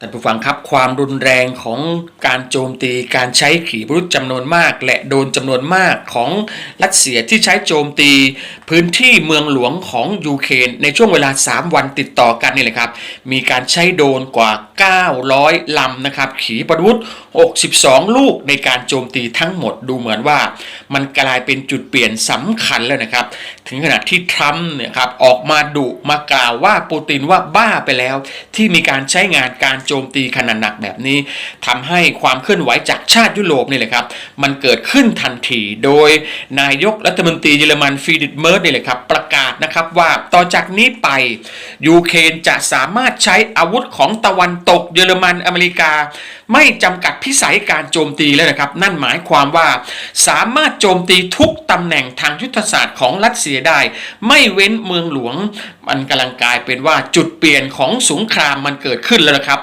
ท่านผู้ฟังครับความรุนแรงของการโจมตีการใช้ขีปนาวุธจำนวนมาก และโดนจำนวนมากของรัสเซียที่ใช้โจมตี พื้นที่เมืองหลวงของยูเครนในช่วงเวลา 3 วันติดต่อกันนี่แหละครับ มีการใช้โดนกว่า 900 ลำนะครับ ขีปนาวุธ 62 ลูกในการโจมตีทั้งหมดดูเหมือนว่า มันกลายเป็นจุดเปลี่ยนสำคัญแล้วนะครับ ถึงขนาดที่ทรัมป์เนี่ยครับออกมาดุมากล่าวว่าปูตินว่าบ้าไปแล้ว ที่มีการใช้งานการโจมตีขนาดหนักแบบนี้ทำให้ความเคลื่อนไหวจากชาติยุโรปนี่แหละครับ มันเกิดขึ้นทันทีโดยนายกรัฐมนตรีเยอรมันฟรีดิตเมิร์ดนี่แหละครับประกาศนะครับว่าต่อจากนี้ไปยูเครนจะสามารถใช้อาวุธของตะวันตกเยอรมันอเมริกา ไม่จำกัดพิสัยการโจมตีแล้วนะครับ นั่นหมายความว่าสามารถโจมตีทุกตำแหน่งทางยุทธศาสตร์ของรัสเซียได้ ไม่เว้นเมืองหลวง มันกำลังกลายเป็นว่าจุดเปลี่ยนของสงครามมันเกิดขึ้นแล้วนะครับ